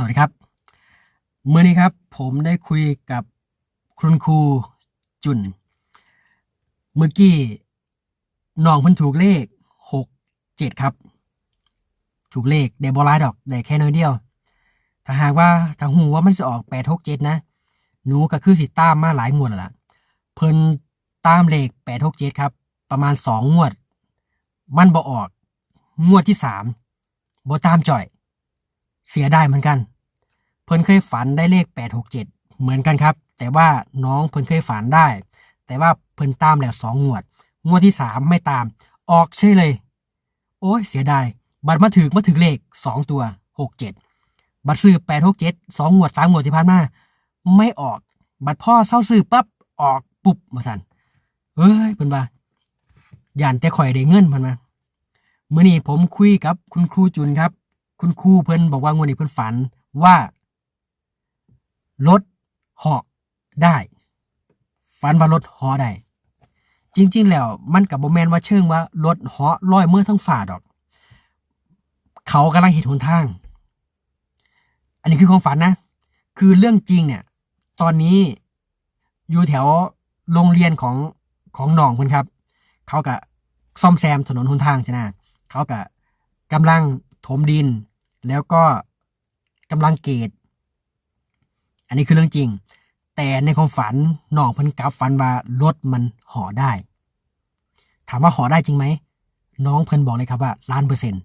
สวัสดีครับ เมื่อนี้ครับผมได้คุยกับคุณครูจุน เมื่อกี้น้องเพิ่นถูกเลขหกเจ็ดครับ ถูกเลขได้บอลายดอกได้แค่น้อยเดียว ถ้าหากว่าถ้าหูว่ามันจะออกแปดหกเจ็ดนะ หนูก็คือสิตามมาหลายงวดแล้วล่ะ เพิ่นตามเลขแปดหกเจ็ดครับ ประมาณสองงวด มันบ่ออก งวดที่สามบ่ตามจ่อย เสียได้เหมือนกัน เพิ่นเคยฝันได้เลขแปดหกเหมือนกันครับ แต่ว่าน้องเพิ่นเคยฝันได้ แต่ว่าเพิ่นตามแล้วสองงวด งวดที่สามไม่ตาม ออกใช่เลย โอ้ยเสียดาย บัตรมาถึกมาถึกเลขสองตัวหกเจ็ดบัตรซื้อแปดหกเจ็ดสองงวดสามงวดที่ผ่านมา ไม่ออก บัตรพ่อเศร้าซื้อปั๊บออกปุ๊บมาสันเอ้ยเพิ่นว่าย่านแต่ข่อยได้เงินเพิ่นมาเมื่อนี้ผมคุยกับคุณครูจุนครับ คุณครูเพิ่นบอกว่างวดนี้เพิ่นฝันว่ารถเหาะได้ ฝันว่ารถเหาะได้ จริง ๆ แล้วมันกับโบแมนว่าเชิงว่ารถเหาะลอยเมื่อทั้งฝ่าดอก เขากำลังเห็นหนทาง อันนี้คือความฝันนะ คือเรื่องจริงเนี่ย ตอนนี้อยู่แถวโรงเรียนของของหนองเพิ่นครับ เขากะซ่อมแซมถนนหนทางใช่ไหมเขากะกำลังถมดิน แล้วก็กำลังเกต อันนี้คือเรื่องจริง แต่ในความฝันหนองเพิ่นกลับฝันว่ารถมันห่อได้ ถามว่าห่อได้จริงไหมน้องเพิ่นบอกเลยครับว่าล้านเปอร์เซ็นต์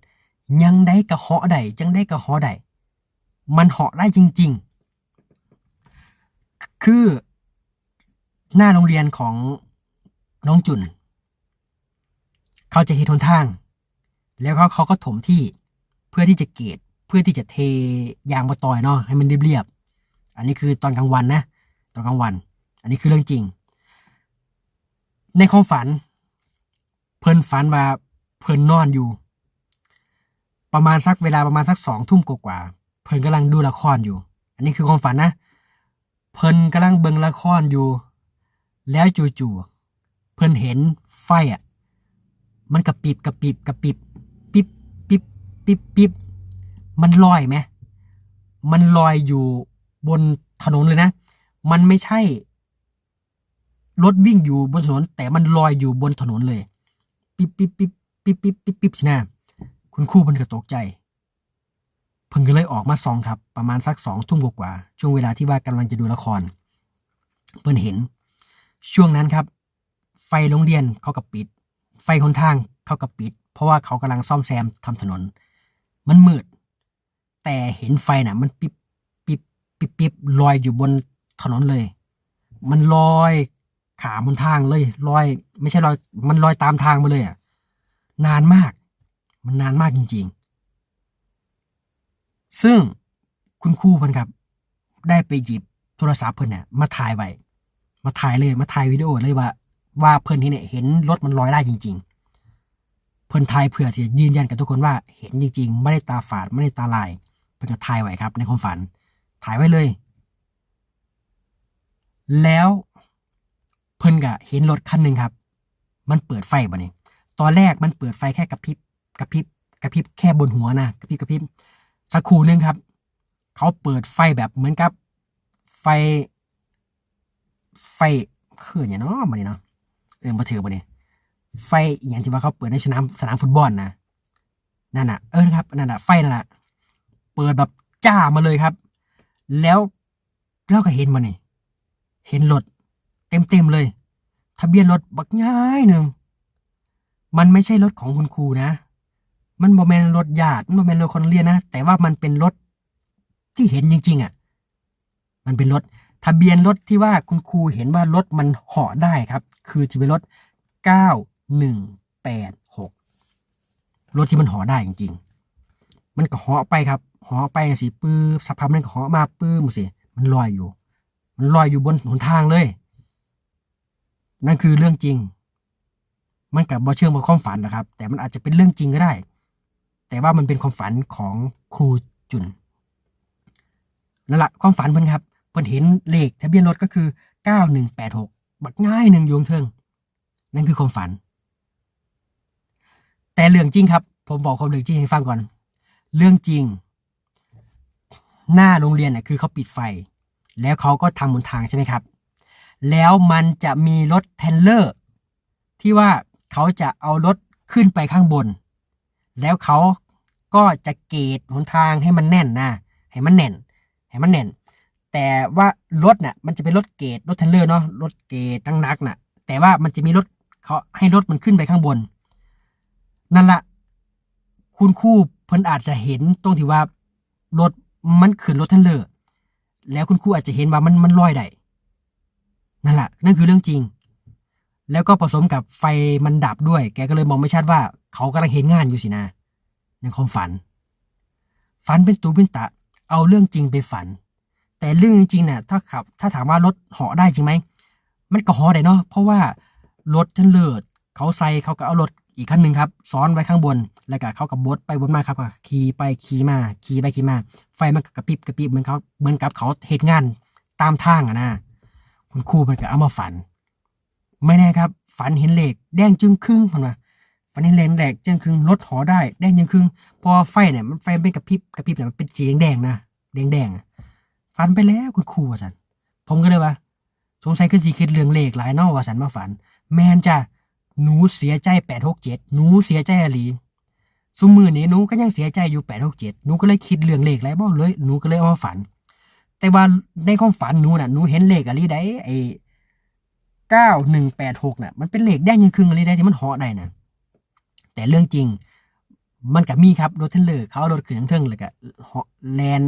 ยังได้กระเหาะได้จังได้กระเหาะได้มันเหาะได้จริง ๆ คือหน้าโรงเรียนของน้องจุน เขาจะเห็นทนทาง แล้วเขาเขาก็ถมที่เพื่อที่จะเกต พื่อที่จะเทยางมาต่อยเนาะให้มันเรียบๆอันนี้คือตอนกลางวันนะตอนกลางวัน อันนี้คือเรื่องจริง ในความฝัน เพิ่นฝันว่าเพิ่นนอนอยู่ ประมาณสักเวลาประมาณสักสองทุ่มกว่าเพิ่นกำลังดูละครอยู่ อันนี้คือความฝันนะ เพิ่นกำลังเบิ่งละครอยู่ แล้วจู่ๆเพิ่นเห็นไฟอะ มันกระปิบกระปิบกระปิบ ปิ๊บปิ๊บปิ๊บปิ๊บ มันลอยไหมมันลอยอยู่บนถนนเลยนะ มันไม่ใช่ รถวิ่งอยู่บนถนน แต่มันลอยอยู่บนถนนเลย ปิ๊บปิ๊บปิ๊บปิ๊บปิ๊บปิ๊บปิ๊บใช่ไหมคุณครูเพิ่นก็ตกใจเพิ่นก็เลยออกมาส่องครับ ประมาณสักสองทุ่มกว่าช่วงเวลาที่ว่ากำลังจะดูละคร เพิ่นเห็น ช่วงนั้นครับ ไฟโรงเรียนเขากับปิด ไฟคนทางเขากับปิด เพราะว่าเขากำลังซ่อมแซมทำถนน มันมืด แต่เห็นไฟน่ะ มันปิ๊บปิ๊บปิ๊บปิบลอยอยู่บนถนนเลย มันลอยขาบนทางเลยลอย ไม่ใช่ลอย มันลอยตามทางมาเลยอะนานมาก มันนานมากจริง ๆ ซึ่งคุณครูเพิ่นครับ ได้ไปหยิบโทรศัพท์เพิ่นเนี่ยมาถ่ายไว้มาถ่ายเลยมาถ่ายวิดีโอเลยว่า ว่าเพิ่นที่เนี่ยเห็นรถมันลอยได้จริง ๆ เพิ่นถ่ายเพื่อที่จะยืนยันกับทุกคนว่า เห็นจริง ๆ ไม่ได้ตาฝาดไม่ได้ตาลาย เพิ่นก็ถ่ายไว้ครับ ในความฝัน ถ่ายไว้เลย แล้วเพิ่นก็เห็นรถคันหนึ่งครับ มันเปิดไฟบ่เนี่ยตอนแรกมันเปิดไฟแค่กระพริบกระพริบกระพริบแค่บนหัวนะกระพริบกระพริบสักครู่นึงครับ เขาเปิดไฟแบบเหมือนกับ ไฟ ไฟคืออย่างเนาะมันนี่เนาะเออมาถือมาเนี่ยไฟอย่างที่ว่าเขาเปิดในสนามสนามฟุตบอลนะนั่นน่ะเออนะครับนั่นน่ะไฟนั่นน่ะ เปิดแบบจ้ามาเลยครับ แล้วเราก็เห็นมานี่เห็นรถเต็มเต็มๆเลย ทะเบียนรถบักง่ายหนึ่งมันไม่ใช่รถของคุณครูนะ มันบ่แมนรถญาติมันบ่แมนรถคนเรียนนะ แต่ว่ามันเป็นรถที่เห็นจริง ๆอะ มันเป็นรถทะเบียนรถที่ว่าคุณครูเห็นว่ารถมันเหาะได้ครับ คือจะเป็นรถ9186รถที่มันเหาะได้จริง ๆ มันก็เหาะไปครับเหาะไปสิปื้บสักพักมันก็เหาะมาปื้มสิมันลอยอยู่ มันลอยอยู่บนหนทางเลย นั่นคือเรื่องจริง มันกับบ่เชื่อมกับความฝันนะครับ แต่มันอาจจะเป็นเรื่องจริงก็ได้ แต่ว่ามันเป็นความฝันของครูจุนนั่นแหละความฝันเพิ่นครับเพิ่นเห็นเลขทะเบียนรถก็คือเก้าหนึ่งแปดหกบักง่ายหนึ่งยวงเทิงนั่นคือความฝัน แต่เรื่องจริงครับ ผมบอกความเรื่องจริงให้ฟังก่อน เรื่องจริง หน้าโรงเรียนเนี่ยคือเขาปิดไฟ แล้วเขาก็ทำบนทางใช่ไหมครับ แล้วมันจะมีรถเทรลเลอร์ ที่ว่าเขาจะเอารถขึ้นไปข้างบน แล้วเขาก็จะเกตหนทางให้มันแน่นนะให้มันแน่น ให้มันแน่น แต่ว่ารถน่ะมันจะเป็นรถเกตรถเทรลเลอร์เนาะรถเกตตั้งนักน่ะ แต่ว่ามันจะมีรถเขาให้รถมันขึ้นไปข้างบน นั่นละคุณครู พิ่นอาจจะเห็นตรงที่ว่ารถมันขึ้นรถเทรลเลอร์แล้วคุณครูอาจจะเห็นว่ามันมันลอยได้นั่นแหละนั่นคือเรื่องจริง แล้วก็ผสมกับไฟมันดับด้วย แกก็เลยมองไม่ชัดว่า เขากำลังเห็นงานอยู่สินะในความฝัน ฝันเป็นตูเป็นตะ เอาเรื่องจริงไปฝัน แต่เรื่องจริงเนี่ยถ้าขับ ถ้าถามว่ารถเหาะได้จริงไหมมันก็เหาะได้เนาะเพราะว่ารถทันเลิศเขาใส่เขาก็เอารถ อีกคันหนึ่งครับซ้อนไว้ข้างบน แล้วก็เขากับบดไปบนมาครับขี่ไปขี่มาขี่ไปขี่มา ไฟมันกระพริบกระพริบเหมือนเขาเหมือนกับเขาเหตุงานตามทางอะนะคุณครูมันก็เอามาฝัน ไม่แน่ครับ ฝันเห็นเหล็กแดงจึงครึ่งพันมาฝันเห็นเหล็กแดงจึงครึ่งรถหอได้แดงจึงครึ่งพอไฟเนี่ยมันไฟเป็นกระพริบกระพริบเนี่ยมันเป็นสีแดงๆนะแดงๆอะฝันไปแล้วคุณครูว่าสันผมก็เลยว่า สงสัยคือสีคิดเรื่องเหลขหลายนอกว่าสันมาฝัน แมนจ้ะ หนูเสียใจแปดหกเจ็ดหนูเสียใจอะหลีซุมือนี้หนูก็ยังเสียใจอยู่แปดหกเจ็ดหนูก็เลยคิดเรื่องเลขหลายบ่เลยหนูก็เลยเอามาฝัน แต่ว่าในความฝันหนูน่ะหนูเห็นเลขอะไรได้ไอ้เก้าหนึ่งแปดหกน่ะมันเป็นเลขแดงยังครึ่งอะไรได้ที่มันเหาะได้น่ะ แต่เรื่องจริงมันกับมีครับรถเทรลเลอร์เขารถขึ้นทั้งเทิงเลยก็เหาะแลน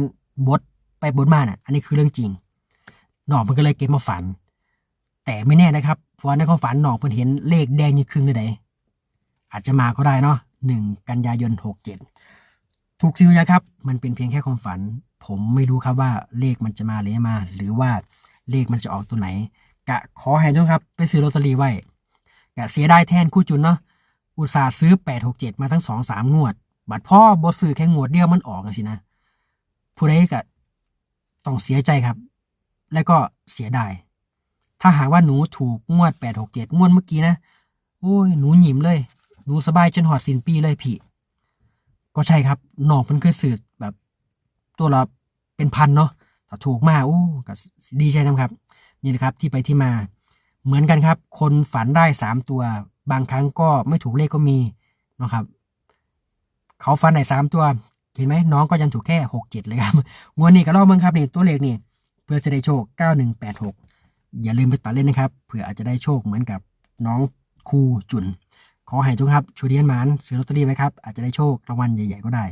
บดไปบดมาน่ะ อันนี้คือเรื่องจริงหนอมันก็เลยเก็บมาฝัน แต่ไม่แน่นะครับเพราะในความฝันหนองเพิ่นเห็นเลขแดงยังครึ่งเลยได้อาจจะมาก็ได้เนาะหนึ่งกันยายนหกเจ็ดถูกซิวนะครับ มันเป็นเพียงแค่ความฝัน ผมไม่รู้ครับว่าเลขมันจะมาหรือไม่มา หรือว่าเลขมันจะออกตัวไหน กะขอให้ทุกครับ ไปซื้อลอตเตอรี่ไว้กะเสียได้แทนคู่จุนเนาะอุตส่าห์ซื้อแปดหกเจ็ดมาทั้งสองสามงวด บัตรพ่อบดซื้อแค่งวดเดียวมันออกสินะผู้ใดกะต้องเสียใจครับ แล้วก็เสียดาย ถ้าหากว่าหนูถูกงวดแปดหกเจ็ดงวดเมื่อกี้นะโอ้ยหนูหยิมเลย หนูสบายจนหอดสินปีเลยพี่ ก็ใช่ครับหนองเพิ่นเคยสืบแบบ ตัวละเป็นพันเนาะถ้าถูกมากโอ้ก็ดีใจนะครับ นี่แหละครับที่ไปที่มา เหมือนกันครับ คนฝันได้สามตัว บางครั้งก็ไม่ถูกเลขก็มีนะครับ เขาฝันได้สามตัว เห็นไหมน้องก็ยังถูกแค่หกเจ็ดเลยครับงวดนี้ก็รอบมืองครับนี่ตัวเลขนี่เพื่อจะได้โชคเก้าหนึ่งแปดหก อย่าลืมไปตัดเล่นนะครับเผื่ออาจจะได้โชคเหมือนกับน้องครูจุน ขอให้ทุกครับชูเรียนหมานซื้อลอตเตอรี่ไว้ครับอาจจะได้โชครางวัลใหญ่ๆก็ได้